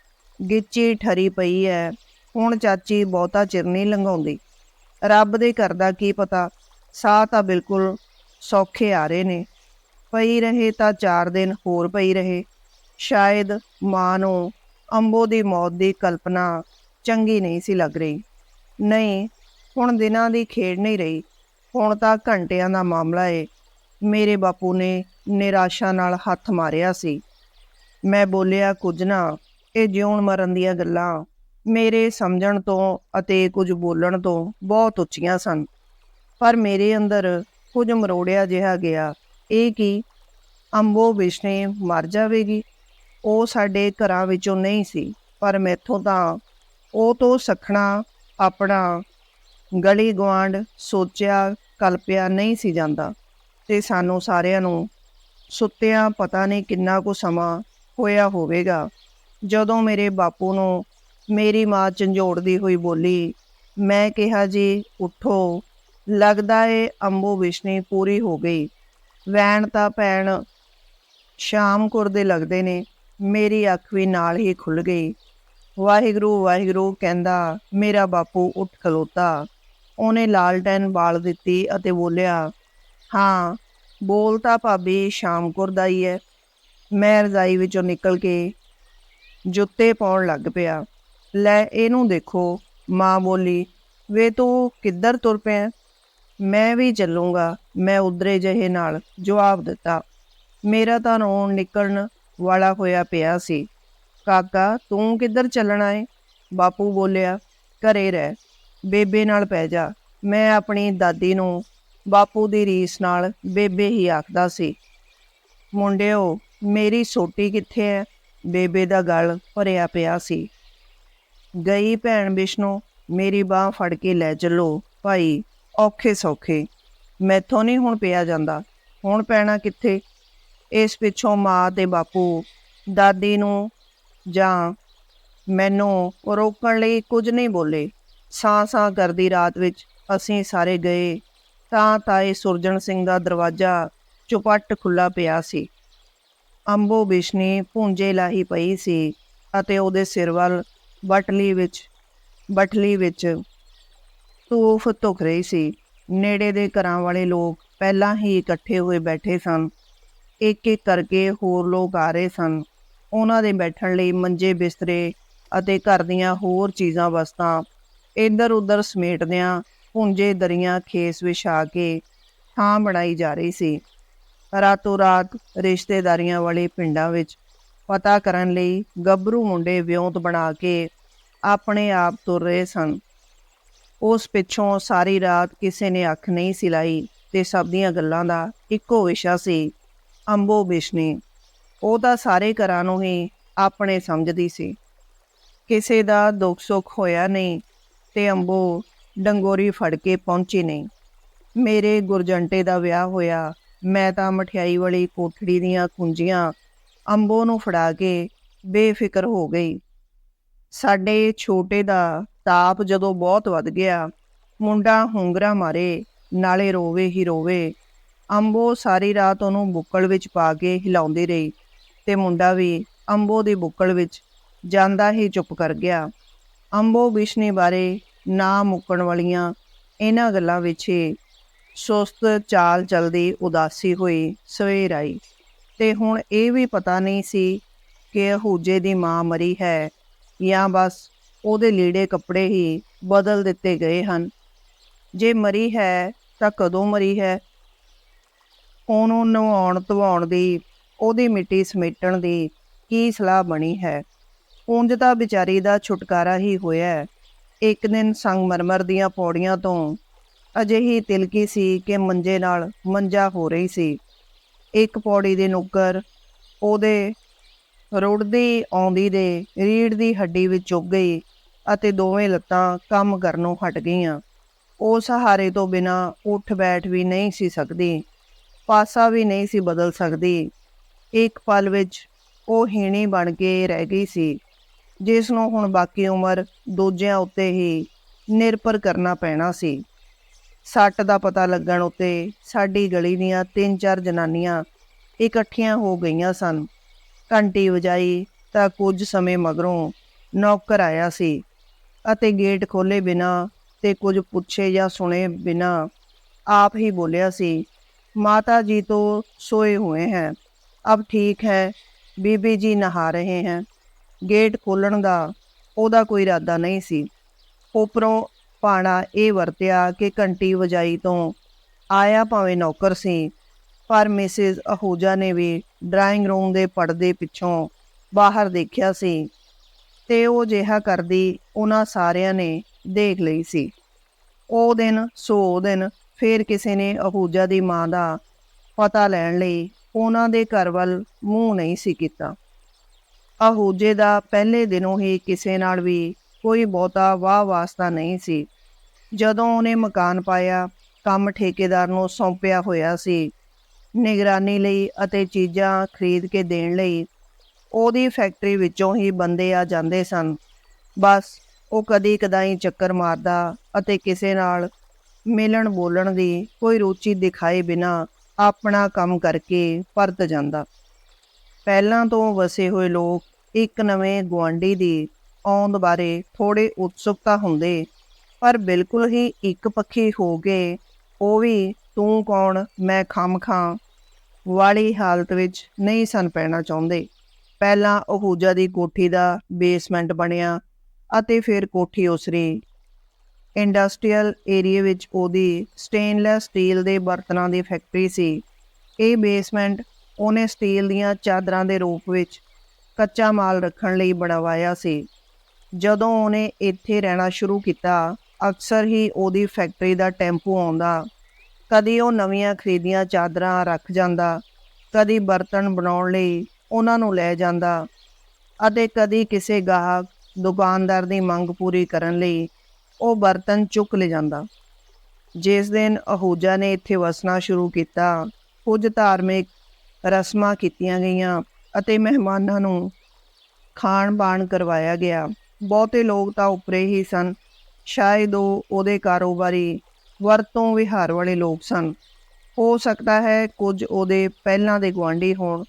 ਗਿੱਚੀ ਠਰੀ ਪਈ ਐ, ਹੁਣ ਚਾਚੀ ਬਹੁਤਾ ਚਿਰ ਨਹੀਂ ਲੰਘਾਉਂਦੀ। ਰੱਬ ਦੇ ਘਰ ਦਾ ਕੀ ਪਤਾ, ਸਾਹ ਤਾਂ ਬਿਲਕੁਲ ਸੌਖੇ ਆ ਰਹੇ ਨੇ। ਪਈ ਰਹੇ ਤਾਂ 4 ਦਿਨ ਹੋਰ ਪਈ ਰਹੇ। ਸ਼ਾਇਦ ਮਾਂ ਨੂੰ ਅੰਬੋ ਦੀ ਮੌਤ ਦੀ ਕਲਪਨਾ ਚੰਗੀ ਨਹੀਂ ਸੀ ਲੱਗ ਰਹੀ। ਨਹੀਂ, ਹੁਣ ਦਿਨਾਂ ਦੀ ਖੇਡ ਨਹੀਂ ਰਹੀ। ਹੁਣ ਤਾਂ ਘੰਟਿਆਂ ਦਾ ਮਾਮਲਾ ਏ। ਮੇਰੇ ਬਾਪੂ ਨੇ ਨਿਰਾਸ਼ਾ ਨਾਲ ਹੱਥ ਮਾਰਿਆ ਸੀ। ਮੈਂ ਬੋਲਿਆ, ਕੁਝ ਨਾ, ਇਹ ਜਿਉਣ ਮਰਨ ਦੀਆਂ ਗੱਲਾਂ ਮੇਰੇ ਸਮਝਣ ਤੋਂ ਅਤੇ ਕੁਝ ਬੋਲਣ ਤੋਂ ਬਹੁਤ ਉੱਚੀਆਂ ਸਨ। ਪਰ ਮੇਰੇ ਅੰਦਰ ਕੁਝ ਮਰੋੜਿਆ ਜਿਹਾ ਗਿਆ। ਇਹ ਕਿ ਅੰਬੋ ਵਿਸ਼ਨੇ ਮਰ ਜਾਵੇਗੀ। ਉਹ ਸਾਡੇ ਘਰਾਂ ਵਿੱਚੋਂ ਨਹੀਂ ਸੀ, ਪਰ ਮੈਥੋਂ ਤਾਂ ਉਹ ਤੋਂ ਸਖਣਾ ਆਪਣਾ ਗਲੀ ਗਵਾਂਡ ਸੋਚਿਆ ਕਲਪਿਆ ਨਹੀਂ ਸੀ ਜਾਂਦਾ ਤੇ ਸਾਨੂੰ ਸਾਰਿਆਂ ਨੂੰ ਸੁੱਤਿਆਂ ਪਤਾ ਨਹੀਂ ਕਿੰਨਾ ਕੁ ਸਮਾਂ ਹੋਇਆ ਹੋਵੇਗਾ। ਜਦੋਂ ਮੇਰੇ ਬਾਪੂ ਨੂੰ ਮੇਰੀ ਮਾਂ ਝੰਜੋੜਦੀ ਹੋਈ ਬੋਲੀ, ਮੈਂ ਕਿਹਾ ਜੀ, ਉਠੋ। ਲੱਗਦਾ ਏ ਅੰਬੋ ਵਿਸ਼ਨੀ ਪੂਰੀ ਹੋ ਗਈ। ਵੈਣ ਤਾਂ ਭੈਣ ਸ਼ਾਮ ਕੁਰ ਦੇ ਲੱਗਦੇ ਨੇ, ਮੇਰੀ ਅੱਖ ਵੀ ਨਾਲ ਹੀ ਖੁੱਲ ਗਈ। ਵਾਹਿਗੁਰੂ ਵਾਹਿਗੁਰੂ ਕਹਿੰਦਾ, ਮੇਰਾ ਬਾਪੂ ਉੱਠ ਖਲੋਤਾ। ਉਹਨੇ ਲਾਲਟੈਨ ਬਾਲ ਦਿੱਤੀ ਅਤੇ ਬੋਲਿਆ, ਹਾਂ, ਬੋਲ ਤਾਂ ਭਾਬੀ, ਸ਼ਾਮ ਕੁਰਦਾ ਹੀ ਹੈ ਮੈਂ ਰਜ਼ਾਈ ਵਿੱਚੋਂ ਨਿਕਲ ਕੇ ਜੁੱਤੇ ਪਾਉਣ ਲੱਗ ਪਿਆ। ਲੈ, ਇਹਨੂੰ ਦੇਖੋ। ਮਾਂ ਬੋਲੀ, ਵੇ ਤੂੰ ਕਿੱਧਰ ਤੁਰ ਪਿਆ? ਮੈਂ ਵੀ ਚੱਲੂੰਗਾ, ਮੈਂ ਉਧਰੇ ਜਿਹੇ ਨਾਲ, ਜਵਾਬ ਦਿੱਤਾ। ਮੇਰਾ ਤਾਂ ਰੋਣ ਨਿਕਲਣ ਵਾਲਾ ਹੋਇਆ ਪਿਆ ਸੀ। ਕਾਕਾ, ਤੂੰ ਕਿੱਧਰ ਚੱਲਣਾ ਏ? ਬਾਪੂ ਬੋਲਿਆ, ਘਰੇ ਰਹਿ, ਬੇਬੇ ਨਾਲ ਪੈ ਜਾ, ਮੈਂ ਆਪਣੀ ਦਾਦੀ ਨੂੰ ਬਾਪੂ ਦੀ ਰੀਸ ਨਾਲ ਬੇਬੇ ਹੀ ਆਖਦਾ ਸੀ। ਮੁੰਡਿਓ, ਮੇਰੀ ਸੋਟੀ ਕਿੱਥੇ ਹੈ ਬੇਬੇ ਦਾ ਗਲ ਭਰਿਆ ਪਿਆ ਸੀ। ਗਈ ਭੈਣ ਵਿਸ਼ਨੂੰ ਮੇਰੀ ਬਾਹ ਫੜ ਕੇ ਲੈ ਚੱਲੋ, ਭਾਈ। ਔਖੇ ਸੌਖੇ। ਮੈਥੋਂ ਨਹੀਂ ਹੁਣ ਪਿਆ ਜਾਂਦਾ। ਹੁਣ ਪੈਣਾ ਕਿੱਥੇ? ਇਸ ਪਿੱਛੋਂ ਮਾਂ ਤੇ ਬਾਪੂ, ਦਾਦੀ ਨੂੰ ਜਾਂ ਮੈਨੂੰ ਰੋਕਣ ਲਈ ਕੁਝ ਨਹੀਂ ਬੋਲੇ। ਸਾਂ ਸਾਂ ਕਰਦੀ ਰਾਤ ਵਿੱਚ ਅਸੀਂ ਸਾਰੇ ਗਏ, ਤਾਂ ਤਾਏ ਸੁਰਜਣ ਸਿੰਘ ਦਾ ਦਰਵਾਜ਼ਾ ਚੁਪੱਟ ਖੁੱਲਾ ਪਿਆ ਸੀ। ਅੰਬੋ ਬਿਸ਼ਨੀ ਪੂੰਜੇ ਲਾਹੀ ਪਈ ਸੀ ਅਤੇ ਉਹਦੇ ਸਿਰ ਵੱਲ ਬਟਲੀ ਵਿੱਚ ਬਟਲੀ ਵਿੱਚ ਧੂਫ ਧੁਖ ਰਹੀ ਸੀ। ਨੇੜੇ ਦੇ ਘਰਾਂ ਵਾਲੇ ਲੋਕ ਪਹਿਲਾਂ ਹੀ ਇਕੱਠੇ ਹੋਏ ਬੈਠੇ ਸਨ। ਇੱਕ ਇੱਕ ਕਰਕੇ ਹੋਰ ਲੋਕ ਆ ਰਹੇ ਸਨ। ਉਹਨਾਂ ਦੇ ਬੈਠਣ ਲਈ ਮੰਜੇ ਬਿਸਤਰੇ ਅਤੇ ਘਰ ਦੀਆਂ ਹੋਰ ਚੀਜ਼ਾਂ ਵਸਤਾਂ। ਇੱਧਰ ਉੱਧਰ ਸਮੇਟਦਿਆਂ ਪੁੰਜੇ ਦਰੀਆਂ ਖੇਸ ਵਿਛਾ ਕੇ ਥਾਂ ਬਣਾਈ ਜਾ ਰਹੀ ਸੀ। ਰਾਤੋਂ ਰਾਤ ਰਿਸ਼ਤੇਦਾਰੀਆਂ ਵਾਲੇ ਪਿੰਡਾਂ ਵਿੱਚ ਪਤਾ ਕਰਨ ਲਈ ਗੱਭਰੂ ਮੁੰਡੇ ਵਿਉਂਤ ਬਣਾ ਕੇ ਆਪਣੇ ਆਪ ਤੁਰ ਰਹੇ ਸਨ। ਉਸ ਪਿੱਛੋਂ ਸਾਰੀ ਰਾਤ ਕਿਸੇ ਨੇ ਅੱਖ ਨਹੀਂ ਸੀ ਲਾਈ ਤੇ ਸਭ ਦੀਆਂ ਗੱਲਾਂ ਦਾ ਇੱਕੋ ਵਿਸ਼ਾ ਸੀ, ਅੰਬੋ ਬਿਸ਼ਨੀ। ਉਹ ਤਾਂ ਸਾਰੇ ਘਰਾਂ ਨੂੰ ਹੀ ਆਪਣੇ ਸਮਝਦੀ ਸੀ। ਕਿਸੇ ਦਾ ਦੁੱਖ ਸੁੱਖ ਹੋਇਆ ਨਹੀਂ ਤੇ ਅੰਬੋ ਡੰਗੋਰੀ ਫੜ ਕੇ ਪਹੁੰਚੀ ਨਹੀਂ। ਮੇਰੇ ਗੁਰਜੰਟੇ ਦਾ ਵਿਆਹ ਹੋਇਆ, ਮੈਂ ਤਾਂ ਮਠਿਆਈ ਵਾਲੀ ਕੋਠੜੀ ਦੀਆਂ ਕੁੰਜੀਆਂ ਅੰਬੋ ਨੂੰ ਫੜਾ ਕੇ ਬੇਫਿਕਰ ਹੋ ਗਈ। ਸਾਡੇ ਛੋਟੇ ਦਾ ਤਾਪ ਜਦੋਂ ਬਹੁਤ ਵੱਧ ਗਿਆ, ਮੁੰਡਾ ਹੁੰਗਰਾ ਮਾਰੇ, ਨਾਲੇ ਰੋਵੇ ਹੀ ਰੋਵੇ। ਅੰਬੋ ਸਾਰੀ ਰਾਤ ਉਹਨੂੰ ਬੁੱਕਲ ਵਿੱਚ ਪਾ ਕੇ ਹਿਲਾਉਂਦੀ ਰਹੀ ਤੇ ਮੁੰਡਾ ਵੀ ਅੰਬੋ ਦੀ ਬੁੱਕਲ ਵਿੱਚ ਜਾਂਦਾ ਹੀ ਚੁੱਪ ਕਰ ਗਿਆ। ਅੰਬੋ ਵਿਸ਼ਨੀ ਬਾਰੇ ਨਾ ਮੁੱਕਣ ਵਾਲੀਆਂ ਇਹਨਾਂ ਗੱਲਾਂ ਵਿੱਚ ਹੀ ਸੁਸਤ ਚਾਲ ਚਲਦੀ ਉਦਾਸੀ ਹੋਈ ਸਵੇਰ ਆਈ ਤੇ ਹੁਣ ਇਹ ਵੀ ਪਤਾ ਨਹੀਂ ਸੀ ਕਿ ਹੂਜੇ ਦੀ ਮਾਂ ਮਰੀ ਹੈ ਜਾਂ ਬਸ ਉਹਦੇ ਲੀੜੇ ਕੱਪੜੇ ਹੀ ਬਦਲ ਦਿੱਤੇ ਗਏ ਹਨ। ਜੇ ਮਰੀ ਹੈ ਤਾਂ ਕਦੋਂ ਮਰੀ ਹੈ? ਉਹਨੂੰ ਨਵਾਉਣ ਧਵਾਉਣ ਦੀ, ਉਹਦੀ ਮਿੱਟੀ ਸਮੇਟਣ ਦੀ ਕੀ ਸਲਾਹ ਬਣੀ ਹੈ? ਉਂਝ ਤਾਂ ਵਿਚਾਰੀ ਦਾ ਛੁਟਕਾਰਾ ਹੀ ਹੋਇਆ ਇੱਕ ਦਿਨ ਸੰਗਮਰਮਰ ਦੀਆਂ ਪੌੜੀਆਂ ਤੋਂ ਅਜਿਹੀ ਤਿਲਕੀ ਸੀ ਕਿ ਮੰਜੇ ਨਾਲ ਮੰਜਾ ਹੋ ਰਹੀ ਸੀ। ਇੱਕ ਪੌੜੀ ਦੇ ਨੁੱਕਰ ਉਹਦੇ ਰੁੜਦੀ, ਆਉਂਦੀ ਦੇ ਰੀੜ ਦੀ ਹੱਡੀ ਵਿੱਚ ਚੁੱਭ ਗਈ ਅਤੇ ਦੋਵੇਂ ਲੱਤਾਂ ਕੰਮ ਕਰਨੋਂ ਹਟ ਗਈਆਂ। ਉਹ ਸਹਾਰੇ ਤੋਂ ਬਿਨਾ ਉੱਠ ਬੈਠ ਵੀ ਨਹੀਂ ਸੀ ਸਕਦੀ, ਪਾਸਾ ਵੀ ਨਹੀਂ ਸੀ ਬਦਲ ਸਕਦੀ। ਇੱਕ ਪਲ ਵਿੱਚ ਉਹ ਹੀਣੀ ਬਣ ਕੇ ਰਹਿ ਗਈ ਸੀ, ਜਿਸ ਨੂੰ ਹੁਣ ਬਾਕੀ ਉਮਰ ਦੂਜਿਆਂ ਉੱਤੇ ਹੀ ਨਿਰਭਰ ਕਰਨਾ ਪੈਣਾ ਸੀ। ਸੱਟ ਦਾ ਪਤਾ ਲੱਗਣ ਉੱਤੇ ਸਾਡੀ ਗਲੀ ਦੀਆਂ ਤਿੰਨ ਚਾਰ ਜਨਾਨੀਆਂ ਇਕੱਠੀਆਂ ਹੋ ਗਈਆਂ ਸਨ। ਘੰਟੀ ਵਜਾਈ ਤਾਂ ਕੁਝ ਸਮੇਂ ਮਗਰੋਂ ਨੌਕਰ ਆਇਆ ਸੀ ਅਤੇ ਗੇਟ ਖੋਲੇ ਬਿਨਾ ਤੇ ਕੁਝ ਪੁੱਛੇ ਜਾਂ ਸੁਣੇ ਬਿਨਾ ਆਪ ਹੀ ਬੋਲਿਆ ਸੀ, ਮਾਤਾ ਜੀ ਤੋਂ ਸੋਏ ਹੋਏ ਹੈ, ਅਬ ਠੀਕ ਹੈ, ਬੀਬੀ ਜੀ ਨਹਾ ਰਹੇ ਹੈ। ਗੇਟ ਖੋਲਣ ਦਾ ਉਹਦਾ ਕੋਈ ਇਰਾਦਾ ਨਹੀਂ ਸੀ। ਉਪਰੋਂ ਪਾਣਾ ਇਹ ਵਰਤਿਆ ਕਿ ਘੰਟੀ ਵਜਾਈ ਤੋਂ ਆਇਆ ਭਾਵੇਂ ਨੌਕਰ ਸੀ ਪਰ ਮਿਸਿਸ ਅਹੂਜਾ ਨੇ ਵੀ ਡਰਾਇੰਗ ਰੂਮ ਦੇ ਪਰਦੇ ਪਿੱਛੋਂ ਬਾਹਰ ਦੇਖਿਆ ਸੀ ਤੇ ਉਹ ਜਿਹਾ ਕਰਦੀ ਉਹਨਾਂ ਸਾਰਿਆਂ ਨੇ ਦੇਖ ਲਈ ਸੀ। ਉਹ ਦਿਨ, ਸੋ ਉਹ ਦਿਨ ਫੇਰ ਕਿਸੇ ਨੇ ਅਹੂਜਾ ਦੀ ਮਾਂ ਦਾ ਪਤਾ ਲੈਣ ਲਈ ਉਹਨਾਂ ਦੇ ਘਰ ਵੱਲ ਮੂੰਹ ਨਹੀਂ ਸੀ ਕੀਤਾ। ਅਹੂਜੇ ਦਾ ਪਹਿਲੇ ਦਿਨੋਂ ਹੀ ਕਿਸੇ ਨਾਲ ਵੀ ਕੋਈ ਬਹੁਤਾ ਵਾਹ ਵਾਸਤਾ ਨਹੀਂ ਸੀ। ਜਦੋਂ ਉਹਨੇ ਮਕਾਨ ਪਾਇਆ, ਕੰਮ ਠੇਕੇਦਾਰ ਨੂੰ ਸੌਂਪਿਆ ਹੋਇਆ ਸੀ ਨਿਗਰਾਨੀ ਲਈ ਅਤੇ ਚੀਜ਼ਾਂ ਖਰੀਦ ਕੇ ਦੇਣ ਲਈ ਉਹਦੀ ਫੈਕਟਰੀ ਵਿੱਚੋਂ ਹੀ ਬੰਦੇ ਆ ਜਾਂਦੇ ਸਨ। ਬਸ ਉਹ ਕਦੀ ਕਦਾਈ ਚੱਕਰ ਮਾਰਦਾ ਅਤੇ ਕਿਸੇ ਨਾਲ ਮਿਲਣ ਬੋਲਣ ਦੀ ਕੋਈ ਰੁਚੀ ਦਿਖਾਏ ਬਿਨਾ ਆਪਣਾ ਕੰਮ ਕਰਕੇ ਪਰਤ ਜਾਂਦਾ। ਪਹਿਲਾਂ ਤੋਂ ਵਸੇ ਹੋਏ ਲੋਕ ਇੱਕ ਨਵੇਂ ਗੁਆਂਢੀ ਦੀ ਆਉਣ ਬਾਰੇ ਥੋੜੇ ਉਤਸੁਕਤਾ ਹੁੰਦੇ, ਪਰ ਬਿਲਕੁਲ ਹੀ ਇੱਕ ਪੱਖੀ ਹੋ ਗਏ ਉਹ ਵੀ ਤੂੰ ਕੌਣ? ਮੈਂ ਖਮ ਖਾਂ। ਵਾਲੀ ਹਾਲਤ ਵਿੱਚ ਨਹੀਂ ਸਨ ਪੈਣਾ ਚਾਹੁੰਦੇ। ਪਹਿਲਾਂ ਉਹੂਜਾ ਦੀ ਕੋਠੀ ਦਾ ਬੇਸਮੈਂਟ ਬਣਿਆ ਅਤੇ ਫਿਰ ਕੋਠੀ ਉਸਰੀ। ਇੰਡਸਟਰੀਅਲ ਏਰੀਆ ਵਿੱਚ ਉਹਦੀ ਸਟੇਨਲੈਸ ਸਟੀਲ ਦੇ ਬਰਤਨਾਂ ਦੀ ਫੈਕਟਰੀ ਸੀ। ਇਹ ਬੇਸਮੈਂਟ ਉਹਨੇ ਸਟੀਲ ਦੀਆਂ ਚਾਦਰਾਂ ਦੇ ਰੂਪ ਵਿੱਚ ਕੱਚਾ ਮਾਲ ਰੱਖਣ ਲਈ ਬਣਵਾਇਆ ਸੀ। ਜਦੋਂ ਉਹਨੇ ਇੱਥੇ ਰਹਿਣਾ ਸ਼ੁਰੂ ਕੀਤਾ, ਅਕਸਰ ਹੀ ਉਹਦੀ ਫੈਕਟਰੀ ਦਾ ਟੈਂਪੂ ਆਉਂਦਾ ਕਦੀ ਉਹ ਨਵੀਆਂ ਖਰੀਦੀਆਂ ਚਾਦਰਾਂ ਰੱਖ ਜਾਂਦਾ, ਕਦੀ ਬਰਤਨ ਬਣਾਉਣ ਲਈ ਉਹਨਾਂ ਨੂੰ ਲੈ ਜਾਂਦਾ ਅਤੇ ਕਦੀ ਕਿਸੇ ਗਾਹਕ, ਦੁਕਾਨਦਾਰ ਦੀ ਮੰਗ ਪੂਰੀ ਕਰਨ ਲਈ ਉਹ ਬਰਤਨ ਚੁੱਕ ਲੈ ਜਾਂਦਾ। ਜਿਸ ਦਿਨ ਅਹੂਜਾ ਨੇ ਇੱਥੇ ਵਸਣਾ ਸ਼ੁਰੂ ਕੀਤਾ, ਕੁਝ ਧਾਰਮਿਕ ਰਸਮਾਂ ਕੀਤੀਆਂ ਗਈਆਂ ਅਤੇ ਮਹਿਮਾਨਾਂ ਨੂੰ ਖਾਣ ਬਾਣ ਕਰਵਾਇਆ ਗਿਆ। ਬਹੁਤੇ ਲੋਕ ਤਾਂ ਉਪਰੇ ਹੀ ਸਨ। ਸ਼ਾਇਦ ਉਹ ਉਹਦੇ ਕਾਰੋਬਾਰੀ ਵਰਤੋਂ ਵਿਹਾਰ ਵਾਲੇ ਲੋਕ ਸਨ। ਹੋ ਸਕਦਾ ਹੈ ਕੁਝ ਉਹਦੇ ਪਹਿਲਾਂ ਦੇ ਗੁਆਂਢੀ ਹੋਣ,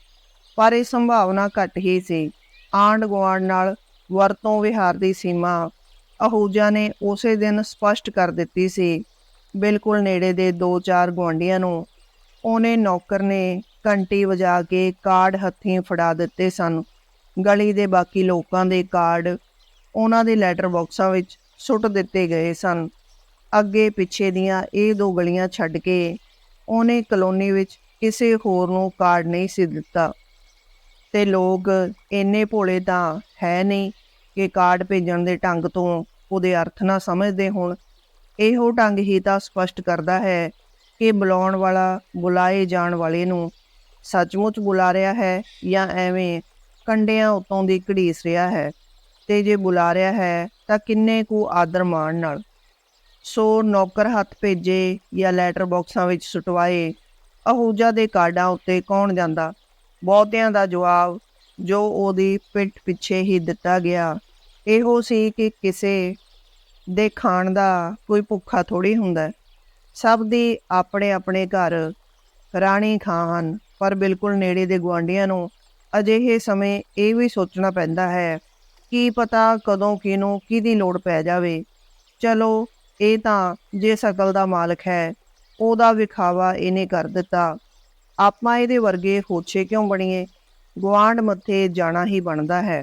ਪਰ ਇਹ ਸੰਭਾਵਨਾ ਘੱਟ ਹੀ ਸੀ। ਆਂਡ ਗੁਆਂਢ ਨਾਲ ਵਰਤੋਂ ਵਿਹਾਰ ਦੀ ਸੀਮਾ ਅਹੂਜਾ ਨੇ ਉਸੇ ਦਿਨ ਸਪਸ਼ਟ ਕਰ ਦਿੱਤੀ ਸੀ। ਬਿਲਕੁਲ ਨੇੜੇ ਦੇ ਦੋ ਚਾਰ ਗੁਆਂਢੀਆਂ ਨੂੰ ਉਹਨੇ ਨੌਕਰ ਨੇ ਘੰਟੀ ਵਜਾ ਕੇ ਕਾਰਡ ਹੱਥੀਂ ਫੜਾ ਦਿੱਤੇ ਸਨ। ਗਲੀ ਦੇ ਬਾਕੀ ਲੋਕਾਂ ਦੇ ਕਾਰਡ ਉਹਨਾਂ ਦੇ ਲੈਟਰ ਬਾਕਸਾਂ ਵਿੱਚ ਸੁੱਟ ਦਿੱਤੇ ਗਏ ਸਨ। ਅੱਗੇ ਪਿੱਛੇ ਦੀਆਂ ਇਹ ਦੋ ਗਲੀਆਂ ਛੱਡ ਕੇ ਉਹਨੇ ਕਲੋਨੀ ਵਿੱਚ ਕਿਸੇ ਹੋਰ ਨੂੰ ਕਾਰਡ ਨਹੀਂ ਸੀ ਦਿੱਤਾ। ਤੇ ਲੋਕ ਇੰਨੇ ਭੋਲੇ ਤਾਂ ਹੈ ਨਹੀਂ ਕਿ ਕਾਰਡ ਭੇਜਣ ਦੇ ਢੰਗ ਤੋਂ ਉਹਦੇ ਅਰਥ ਨਾ ਸਮਝਦੇ ਹੋਣ। ਇਹੋ ਢੰਗ ਹੀ ਤਾਂ ਸਪਸ਼ਟ ਕਰਦਾ ਹੈ ਕਿ ਬੁਲਾਉਣ ਵਾਲਾ ਬੁਲਾਏ ਜਾਣ ਵਾਲੇ ਨੂੰ ਸੱਚਮੁੱਚ ਬੁਲਾ ਰਿਹਾ ਹੈ ਜਾਂ ਐਵੇਂ ਕੰਡਿਆਂ ਉਤੋਂ ਦੀ ਘੜੀਸ ਰਿਹਾ ਹੈ। ਤੇ ਜੇ ਬੁਲਾ ਰਿਹਾ ਹੈ ਤਾਂ ਕਿੰਨੇ ਕੁ ਆਦਰ ਮਾਣ ਨਾਲ। ਸੋ ਨੌਕਰ ਹੱਥ ਭੇਜੇ ਜਾਂ ਲੈਟਰ ਬਾਕਸਾਂ ਵਿੱਚ ਸੁਟਵਾਏ। ਅਹੂਜਾ ਦੇ ਕਾਰਡਾਂ ਉੱਤੇ ਕੌਣ ਜਾਂਦਾ? ਬਹੁਤਿਆਂ ਦਾ ਜਵਾਬ ਜੋ ਉਹਦੀ ਪਿੱਠ ਪਿੱਛੇ ਹੀ ਦਿੱਤਾ ਗਿਆ। ਇਹੋ ਸੀ ਕਿ ਕਿਸੇ ਦੇ ਖਾਣ ਦਾ ਕੋਈ ਭੁੱਖਾ ਥੋੜੀ ਹੁੰਦਾ। ਸਭ ਦੀ ਆਪਣੇ ਆਪਣੇ ਘਰ ਰਾਣੀ ਖਾਂ ਹਨ, ਪਰ ਬਿਲਕੁਲ ਨੇੜੇ ਦੇ ਗੁਆਂਢੀਆਂ ਨੂੰ ਅਜਿਹੇ ਸਮੇਂ ਇਹ ਵੀ ਸੋਚਣਾ ਪੈਂਦਾ ਹੈ ਕੀ ਪਤਾ ਕਦੋਂ ਕਿਹਨੂੰ ਕਿਹਦੀ ਲੋੜ ਪੈ ਜਾਵੇ। ਚਲੋ ਇਹ ਤਾਂ ਜੇ ਸਕਲ ਦਾ ਮਾਲਕ ਹੈ, ਉਹਦਾ ਵਿਖਾਵਾ ਇਹਨੇ ਕਰ ਦਿੱਤਾ। ਆਪਾਂ ਇਹਦੇ ਵਰਗੇ ਹੋਛੇ ਕਿਉਂ ਬਣੀਏ? ਗੁਆਂਢ ਮੱਥੇ ਜਾਣਾ ਹੀ ਬਣਦਾ ਹੈ।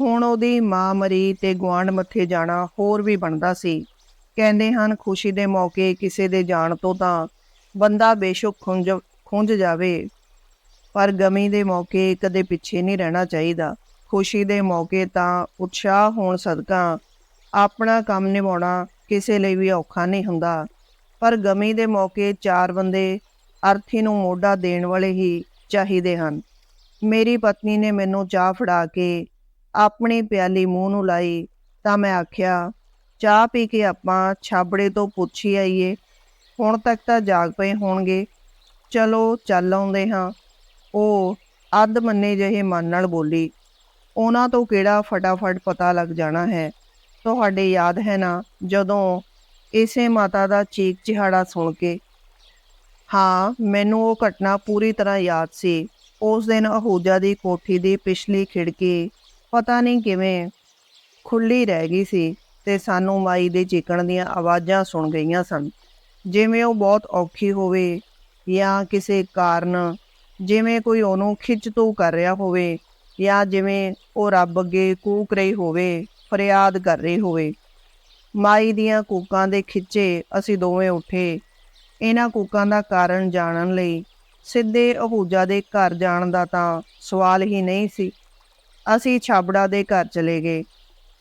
ਹੁਣ ਉਹਦੀ ਮਾਂ ਮਰੀ ਤੇ ਗੁਆਂਢ ਮੱਥੇ ਜਾਣਾ ਹੋਰ ਵੀ ਬਣਦਾ ਸੀ। ਕਹਿੰਦੇ ਹਨ, ਖੁਸ਼ੀ ਦੇ ਮੌਕੇ ਕਿਸੇ ਦੇ ਜਾਣ ਤੋਂ ਤਾਂ ਬੰਦਾ ਬੇਸ਼ੱਕ ਖੁੰਝ ਖੁੰਝ ਜਾਵੇ। ਪਰ ਗਮੀ ਦੇ ਮੌਕੇ ਕਦੇ ਪਿੱਛੇ ਨਹੀਂ ਰਹਿਣਾ ਚਾਹੀਦਾ। ਖੁਸ਼ੀ ਦੇ ਮੌਕੇ ਤਾਂ ਉਤਸ਼ਾਹ ਹੋਣ ਸਦਕਾ ਆਪਣਾ ਕੰਮ ਨਿਭਾਉਣਾ ਕਿਸੇ ਲਈ ਵੀ ਔਖਾ ਨਹੀਂ ਹੁੰਦਾ। ਪਰ ਗਮੀ ਦੇ ਮੌਕੇ ਚਾਰ ਬੰਦੇ ਅਰਥੀ ਨੂੰ ਮੋਢਾ ਦੇਣ ਵਾਲੇ ਹੀ ਚਾਹੀਦੇ ਹਨ। ਮੇਰੀ ਪਤਨੀ ਨੇ ਮੈਨੂੰ ਚਾਹ ਫੜਾ ਕੇ ਆਪਣੀ ਪਿਆਲੀ ਮੂੰਹ ਨੂੰ ਲਾਈ ਤਾਂ ਮੈਂ ਆਖਿਆ, ਚਾਹ ਪੀ ਕੇ ਆਪਾਂ ਛਾਬੜੇ ਤੋਂ ਪੁੱਛੀ ਆਈਏ। ਹੁਣ ਤੱਕ ਤਾਂ ਜਾਗ ਪਏ ਹੋਣਗੇ। ਚਲੋ, ਚੱਲ ਆਉਂਦੇ ਹਾਂ। ਉਹ ਅੱਧ ਮੰਨੇ ਜਿਹੇ ਮਨ ਨਾਲ ਬੋਲੀ, ਉਹਨਾਂ ਤੋਂ ਕਿਹੜਾ ਫਟਾਫਟ ਪਤਾ ਲੱਗ ਜਾਣਾ ਹੈ? ਤੁਹਾਡੇ ਯਾਦ ਹੈ ਨਾ ਜਦੋਂ ਇਸੇ ਮਾਤਾ ਦਾ ਚੀਕ ਚਿਹਾੜਾ ਸੁਣ ਕੇ, ਹਾਂ, ਮੈਨੂੰ ਉਹ ਘਟਨਾ ਪੂਰੀ ਤਰ੍ਹਾਂ ਯਾਦ ਸੀ। ਉਸ ਦਿਨ ਅਹੂਜਾ ਦੀ ਕੋਠੀ ਦੀ ਪਿਛਲੀ ਖਿੜਕੀ ਪਤਾ ਨਹੀਂ ਕਿਵੇਂ ਖੁੱਲੀ ਰਹਿ ਗਈ ਸੀ ਤੇ ਸਾਨੂੰ ਮਾਈ ਦੇ ਚੀਕਣ ਦੀਆਂ ਆਵਾਜ਼ਾਂ ਸੁਣ ਗਈਆਂ ਸਨ। ਜਿਵੇਂ ਉਹ ਬਹੁਤ ਔਖੀ ਹੋਵੇ ਜਾਂ ਕਿਸੇ ਕਾਰਨ, ਜਿਵੇਂ ਕੋਈ ਉਹਨੂੰ ਖਿੱਚ ਤੂ ਕਰ ਰਿਹਾ ਹੋਵੇ ਜਾਂ ਜਿਵੇਂ ਉਹ ਰੱਬ ਅੱਗੇ ਕੂਕ ਰਹੀ ਹੋਵੇ। ਫਰਿਆਦ ਕਰ ਰਹੀ ਹੋਵੇ। ਮਾਈ ਦੀਆਂ ਕੂਕਾਂ ਦੇ ਖਿੱਚੇ ਅਸੀਂ ਦੋਵੇਂ ਉੱਠੇ। ਇਹਨਾਂ ਕੂਕਾਂ ਦਾ ਕਾਰਨ ਜਾਣਨ ਲਈ ਸਿੱਧੇ ਅਹੂਜਾ ਦੇ ਘਰ ਜਾਣ ਦਾ ਤਾਂ ਸਵਾਲ ਹੀ ਨਹੀਂ ਸੀ। ਅਸੀਂ ਛਾਬੜਾ ਦੇ ਘਰ ਚਲੇ ਗਏ।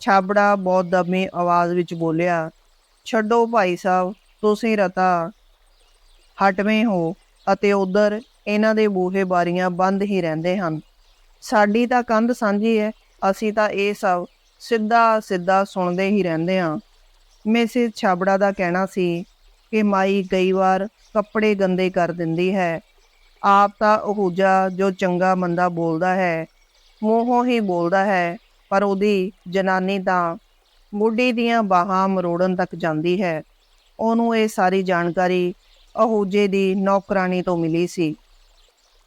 ਛਾਬੜਾ ਬਹੁਤ ਦਮੀ ਆਵਾਜ਼ ਵਿੱਚ ਬੋਲਿਆ, ਛੱਡੋ ਭਾਈ ਸਾਹਿਬ, ਤੁਸੀਂ ਰਤਾ, ਹਟਵੇਂ ਹੋ ਅਤੇ ਉਧਰ ਇਹਨਾਂ ਦੇ ਬੂਹੇ ਬਾਰੀਆਂ ਬੰਦ ਹੀ ਰਹਿੰਦੇ ਹਨ। ਸਾਡੀ ਤਾਂ ਕੰਧ ਸਾਂਝੀ ਹੈ, ਅਸੀਂ ਤਾਂ ਇਹ ਸਭ ਸਿੱਧਾ ਸਿੱਧਾ ਸੁਣਦੇ ਹੀ ਰਹਿੰਦੇ ਹਾਂ। ਮਿਸਿਸ ਛਾਬੜਾ ਦਾ ਕਹਿਣਾ ਸੀ ਕਿ ਮਾਈ ਕਈ ਵਾਰ ਕੱਪੜੇ ਗੰਦੇ ਕਰ ਦਿੰਦੀ ਹੈ। ਆਪ ਤਾਂ ਉਹੂਜਾ ਜੋ ਚੰਗਾ ਮੰਦਾ ਬੋਲਦਾ ਹੈ, ਮੂੰਹੋਂ ਹੀ ਬੋਲਦਾ ਹੈ, ਪਰ ਉਹਦੀ ਜਨਾਨੀ ਤਾਂ ਮੁੱਢੀ ਦੀਆਂ ਬਾਹਾਂ ਮਰੋੜਨ ਤੱਕ ਜਾਂਦੀ ਹੈ। ਉਹਨੂੰ ਇਹ ਸਾਰੀ ਜਾਣਕਾਰੀ ਅਹੂਜੇ ਦੀ ਨੌਕਰਾਨੀ ਤੋਂ ਮਿਲੀ ਸੀ।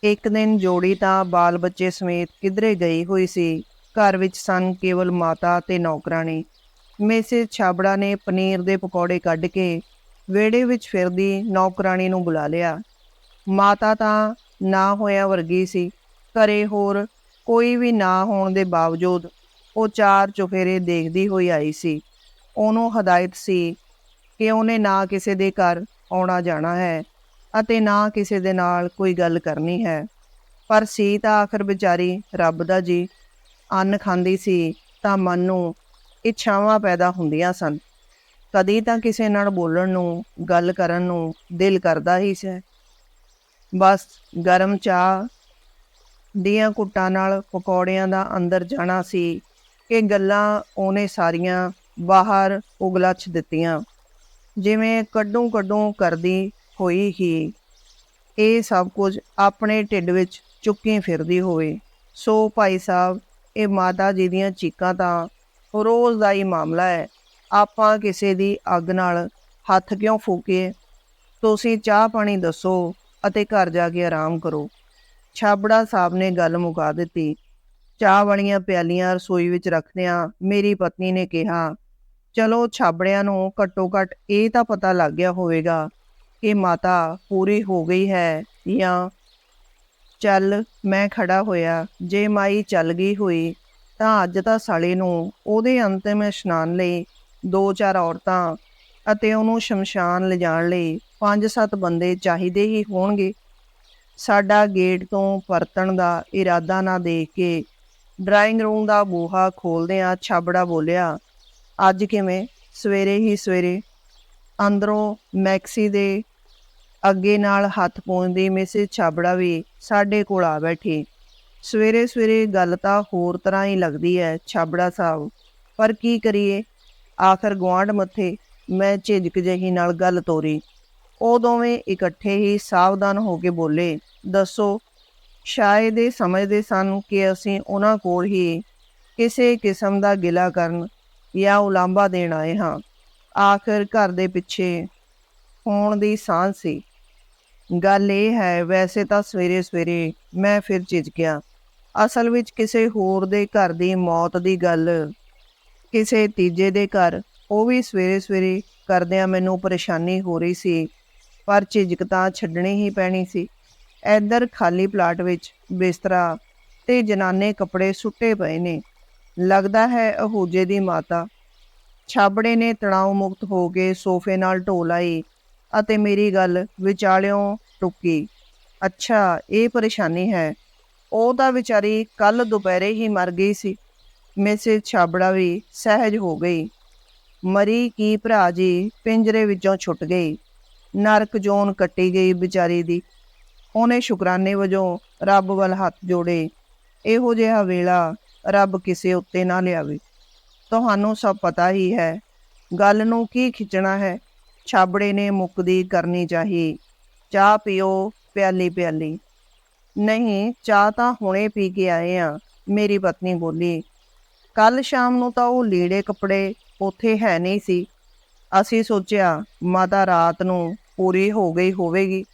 ਇੱਕ ਦਿਨ ਜੋੜੀ ਤਾਂ ਬਾਲ ਬੱਚੇ ਸਮੇਤ ਕਿਧਰੇ ਗਈ ਹੋਈ ਸੀ। ਘਰ ਵਿੱਚ ਸਨ ਕੇਵਲ ਮਾਤਾ ਤੇ ਨੌਕਰਾਣੀ। ਮਿਸਿਸ ਛਾਬੜਾ ਨੇ ਪਨੀਰ ਦੇ ਪਕੌੜੇ ਕੱਢ ਕੇ ਵਿਹੜੇ ਵਿੱਚ ਫਿਰਦੀ ਨੌਕਰਾਣੀ ਨੂੰ ਬੁਲਾ ਲਿਆ। ਮਾਤਾ ਤਾਂ ਨਾ ਹੋਇਆ ਵਰਗੀ ਸੀ। ਘਰੇ ਹੋਰ ਕੋਈ ਵੀ ਨਾ ਹੋਣ ਦੇ ਬਾਵਜੂਦ ਉਹ ਚਾਰ ਚੁਫੇਰੇ ਦੇਖਦੀ ਹੋਈ ਆਈ ਸੀ। ਉਹਨੂੰ ਹਦਾਇਤ ਸੀ ਕਿ ਉਹਨੇ ਨਾ ਕਿਸੇ ਦੇ ਘਰ ਆਉਣਾ ਜਾਣਾ ਹੈ ਅਤੇ ਨਾ ਕਿਸੇ ਦੇ ਨਾਲ ਕੋਈ ਗੱਲ ਕਰਨੀ ਹੈ। ਪਰ ਸੀ ਤਾਂ ਆਖਰ ਵਿਚਾਰੀ ਰੱਬ ਦਾ ਜੀ ਅੰਨ ਖਾਂਦੀ ਸੀ ਤਾਂ ਮਨ ਨੂੰ ਇੱਛਾਵਾਂ ਪੈਦਾ ਹੁੰਦੀਆਂ ਸਨ। ਕਦੀ ਤਾਂ ਕਿਸੇ ਨਾਲ ਬੋਲਣ ਨੂੰ, ਗੱਲ ਕਰਨ ਨੂੰ ਦਿਲ ਕਰਦਾ ਹੀ ਸੀ। ਬਸ ਗਰਮ ਚਾਹ ਦੀਆਂ ਕੁੱਟਾਂ ਨਾਲ ਪਕੌੜਿਆਂ ਦਾ ਅੰਦਰ ਜਾਣਾ ਸੀ। ਕਿ ਗੱਲਾਂ ਉਹਨੇ ਸਾਰੀਆਂ ਬਾਹਰ ਉਗਲਛ ਦਿੱਤੀਆਂ। ਜਿਵੇਂ ਕੱਢੂ ਕੱਢੂ ਕਰਦੀ ਹੋਈ ਹੀ ਇਹ ਸਭ ਕੁਝ ਆਪਣੇ ਢਿੱਡ ਵਿੱਚ ਚੁੱਕੀ ਫਿਰਦੀ ਹੋਵੇ। ਸੋ ਭਾਈ ਸਾਹਿਬ ਇਹ ਮਾਤਾ ਜੀ ਦੀਆਂ ਚੀਕਾਂ ਤਾਂ ਰੋਜ਼ ਦਾ ਹੀ ਮਾਮਲਾ ਹੈ। ਆਪਾਂ ਕਿਸੇ ਦੀ ਅੱਗ ਨਾਲ ਹੱਥ ਕਿਉਂ ਫੂਕੀਏ? ਤੁਸੀਂ ਚਾਹ ਪਾਣੀ ਦੱਸੋ ਅਤੇ ਘਰ ਜਾ ਕੇ ਆਰਾਮ ਕਰੋ। ਛਾਬੜਾ ਸਾਹਿਬ ਨੇ ਗੱਲ ਮੁਕਾ ਦਿੱਤੀ। ਚਾਹ ਵਾਲੀਆਂ ਪਿਆਲੀਆਂ ਰਸੋਈ ਵਿੱਚ ਰੱਖਦਿਆਂ ਮੇਰੀ ਪਤਨੀ ਨੇ ਕਿਹਾ, ਚਲੋ ਛਾਬੜਿਆਂ ਨੂੰ ਘੱਟੋ ਘੱਟ ਇਹ ਤਾਂ ਪਤਾ ਲੱਗ ਗਿਆ ਹੋਵੇਗਾ ਕਿ ਮਾਤਾ ਪੂਰੀ ਹੋ ਗਈ ਹੈ ਜਾਂ ਚੱਲ, ਮੈਂ ਖੜਾ ਹੋਇਆ। ਜੇ ਮਾਈ ਚੱਲ ਗਈ ਹੋਈ, ਤਾਂ ਅੱਜ ਤਾਂ ਸਾਲੇ ਨੂੰ ਉਹਦੇ ਅੰਤਿਮ ਇਸ਼ਨਾਨ ਲਈ ਦੋ ਚਾਰ ਔਰਤਾਂ ਅਤੇ ਉਹਨੂੰ ਸ਼ਮਸ਼ਾਨ ਲਿਜਾਣ ਲਈ ਪੰਜ ਸੱਤ ਬੰਦੇ ਚਾਹੀਦੇ ਹੀ ਹੋਣਗੇ। ਸਾਡਾ ਗੇਟ ਤੋਂ ਪਰਤਣ ਦਾ ਇਰਾਦਾ ਨਾ ਦੇਖ ਕੇ ਡਰਾਇੰਗ ਰੂਮ ਦਾ ਬੂਹਾ ਖੋਲਦਿਆਂ ਛਾਬੜਾ ਬੋਲਿਆ, ਅੱਜ ਕਿਵੇਂ? ਸਵੇਰੇ ਹੀ ਸਵੇਰੇ। ਅੰਦਰੋਂ ਮੈਕਸੀ ਦੇ ਅੱਗੇ ਨਾਲ ਹੱਥ ਪੂੰਝਦੀ ਮਿਸਿਸ ਛਾਬੜਾ ਵੀ ਸਾਡੇ ਕੋਲ ਆ ਬੈਠੀ। ਸਵੇਰੇ ਸਵੇਰੇ ਗੱਲ ਤਾਂ ਹੋਰ ਤਰ੍ਹਾਂ ਹੀ ਲੱਗਦੀ ਹੈ ਛਾਬੜਾ ਸਾਹਿਬ। ਪਰ ਕੀ ਕਰੀਏ? ਆਖਰ ਗੁਆਂਢ ਮੱਥੇ ਮੈਂ ਝਿਜਕ ਜਹੀ ਨਾਲ ਗੱਲ ਤੋਰੀ। ਉਹ ਦੋਵੇਂ ਇਕੱਠੇ ਹੀ ਸਾਵਧਾਨ ਹੋ ਕੇ ਬੋਲੇ, ਦੱਸੋ, ਸ਼ਾਇਦ ਇਹ ਸਮਝਦੇ ਸਨ ਕਿ ਅਸੀਂ ਉਹਨਾਂ ਕੋਲ ਹੀ ਕਿਸੇ ਕਿਸਮ ਦਾ ਗਿਲਾ ਕਰਨ ਜਾਂ ਉਲਾਂਭਾ ਦੇਣ ਆਏ ਹਾਂ। ਆਖਰ ਘਰ ਦੇ ਪਿੱਛੇ ਹੋਣ ਦੀ ਸਾਂਝ ਸੀ। ਗੱਲ ਇਹ ਹੈ, ਵੈਸੇ ਤਾਂ ਸਵੇਰੇ ਸਵੇਰੇ ਮੈਂ ਫਿਰ ਝਿਜਕਿਆ ਅਸਲ ਵਿੱਚ ਕਿਸੇ ਹੋਰ ਦੇ ਘਰ ਦੀ ਮੌਤ ਦੀ ਗੱਲ, ਕਿਸੇ ਤੀਜੇ ਦੇ ਘਰ, ਉਹ ਵੀ ਸਵੇਰੇ ਸਵੇਰੇ ਕਰਦਿਆਂ ਮੈਨੂੰ ਪਰੇਸ਼ਾਨੀ ਹੋ ਰਹੀ ਸੀ, ਪਰ ਝਿਜਕ ਤਾਂ ਛੱਡਣੀ ਹੀ ਪੈਣੀ ਸੀ। ਇੱਧਰ ਖਾਲੀ ਪਲਾਟ ਵਿੱਚ ਬਿਸਤਰਾ ਤੇ ਜਨਾਨੇ ਕੱਪੜੇ ਸੁੱਟੇ ਪਏ ਨੇ। ਲੱਗਦਾ ਹੈ ਅਹੂਜੇ ਦੀ ਮਾਤਾ। ਛਾਬੜੇ ਨੇ ਤਣਾਅ ਮੁਕਤ ਹੋ ਕੇ ਸੋਫੇ ਨਾਲ ਢੋ ਲਾਈ ਅਤੇ ਮੇਰੀ ਗੱਲ ਵਿਚਾਲਿਓਂ ਟੁੱਕੀ ਅੱਛਾ, ਇਹ ਪਰੇਸ਼ਾਨੀ ਹੈ। ਉਹ ਤਾਂ ਵਿਚਾਰੀ ਕੱਲ ਦੁਪਹਿਰੇ ਹੀ ਮਰ ਗਈ ਸੀ। ਮਿਸਿਸ ਛਾਬੜਾ ਵੀ ਸਹਿਜ ਹੋ ਗਈ। ਮਰੀ ਕੀ ਭਰਾ ਜੀ, ਪਿੰਜਰੇ ਵਿੱਚੋਂ ਛੁੱਟ ਗਈ। ਨਰਕ ਜੋਨ ਕੱਟੀ ਗਈ ਵਿਚਾਰੀ ਦੀ। ਉਹਨੇ ਸ਼ੁਕਰਾਨੇ ਵਜੋਂ ਰੱਬ ਵੱਲ ਹੱਥ ਜੋੜੇ। ਇਹੋ ਜਿਹਾ ਵੇਲਾ ਰੱਬ ਕਿਸੇ ਉੱਤੇ ਨਾ ਲਿਆਵੇ। ਤੁਹਾਨੂੰ ਸਭ ਪਤਾ ਹੀ ਹੈ। ਗੱਲ ਨੂੰ ਕੀ ਖਿੱਚਣਾ ਹੈ? ਛਾਬੜੇ ਨੇ ਮੁੱਕਦੀ ਕਰਨੀ ਚਾਹੀ। ਚਾਹ ਪੀਓ, ਪਿਆਲੀ ਪਿਆਲੀ। ਨਹੀਂ, ਚਾਹ ਤਾਂ ਹੁਣੇ ਪੀ ਕੇ ਆਏ ਆ, ਮੇਰੀ ਪਤਨੀ ਬੋਲੀ। ਕੱਲ ਸ਼ਾਮ ਨੂੰ ਤਾਂ ਉਹ ਲੀੜੇ ਕੱਪੜੇ ਉੱਥੇ ਹੈ ਨਹੀਂ ਸੀ। ਅਸੀਂ ਸੋਚਿਆ, ਮਾਤਾ ਰਾਤ ਨੂੰ ਪੂਰੀ ਹੋ ਗਈ ਹੋਵੇਗੀ।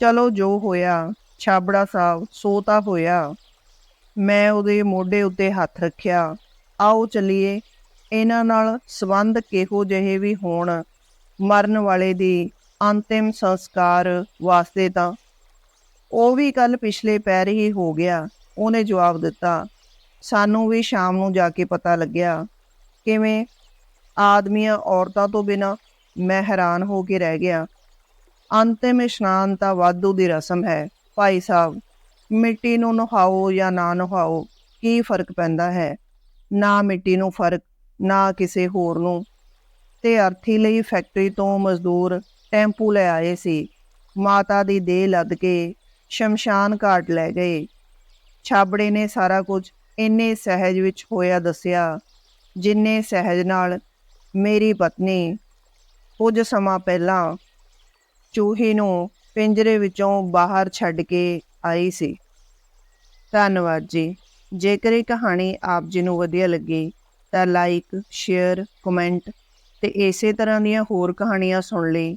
ਚਲੋ ਜੋ ਹੋਇਆ, ਛਾਬੜਾ ਸਾਹਿਬ ਸੋ ਤਾਂ ਹੋਇਆ। ਮੈਂ ਉਹਦੇ ਮੋਢੇ ਉੱਤੇ ਹੱਥ ਰੱਖਿਆ, ਆਓ ਚੱਲੀਏ। ਇਹਨਾਂ ਨਾਲ ਸੰਬੰਧ ਕਿਹੋ ਜਿਹੇ ਵੀ ਹੋਣ, ਮਰਨ ਵਾਲੇ ਦੀ ਅੰਤਿਮ ਸੰਸਕਾਰ ਵਾਸਤੇ ਤਾਂ ਉਹ ਵੀ ਕੱਲ ਪਿਛਲੇ ਪੈਰ ਹੀ ਹੋ ਗਿਆ, ਉਹਨੇ ਜਵਾਬ ਦਿੱਤਾ। ਸਾਨੂੰ ਵੀ ਸ਼ਾਮ ਨੂੰ ਜਾ ਕੇ ਪਤਾ ਲੱਗਿਆ ਕਿਵੇਂ ਆਦਮੀਆਂ ਔਰਤਾਂ ਤੋਂ ਬਿਨਾ ਮੈਂ ਹੈਰਾਨ ਹੋ ਕੇ ਰਹਿ ਗਿਆ। ਅੰਤਿਮ ਇਸ਼ਨਾਨ ਤਾਂ ਵਾਧੂ ਦੀ ਰਸਮ ਹੈ, ਭਾਈ ਸਾਹਿਬ। ਮਿੱਟੀ ਨੂੰ ਨਹਾਓ ਜਾਂ ਨਾ ਨਹਾਓ, ਕੀ ਫ਼ਰਕ ਪੈਂਦਾ ਹੈ? ਨਾ ਮਿੱਟੀ ਨੂੰ ਫ਼ਰਕ, ਨਾ ਕਿਸੇ ਹੋਰ ਨੂੰ। ਤੇ ਅਰਥੀ ਲਈ ਫੈਕਟਰੀ ਤੋਂ ਮਜ਼ਦੂਰ ਟੈਂਪੂ ਲੈ ਆਏ ਸੀ। ਮਾਤਾ ਦੀ ਦੇਹ ਲੱਦ ਕੇ ਸ਼ਮਸ਼ਾਨ ਘਾਟ ਲੈ ਗਏ। ਛਾਬੜੇ ਨੇ ਸਾਰਾ ਕੁਝ ਇੰਨੇ ਸਹਿਜ ਵਿੱਚ ਹੋਇਆ ਦੱਸਿਆ, ਜਿੰਨੇ ਸਹਿਜ ਨਾਲ ਮੇਰੀ ਪਤਨੀ ਕੁਝ ਸਮਾਂ ਪਹਿਲਾਂ ਚੂਹੀ ਨੂੰ ਪਿੰਜਰੇ ਵਿੱਚੋਂ ਬਾਹਰ ਛੱਡ ਕੇ ਆਈ ਸੀ। ਧੰਨਵਾਦ ਜੀ। ਜੇਕਰ ਇਹ ਕਹਾਣੀ ਆਪ ਜੀ ਨੂੰ ਵਧੀਆ ਲੱਗੀ, ਤਾਂ ਲਾਈਕ ਸ਼ੇਅਰ ਕਮੈਂਟ ਤੇ ਇਸੇ ਤਰ੍ਹਾਂ ਦੀਆਂ ਹੋਰ ਕਹਾਣੀਆਂ ਸੁਣ ਲਈ।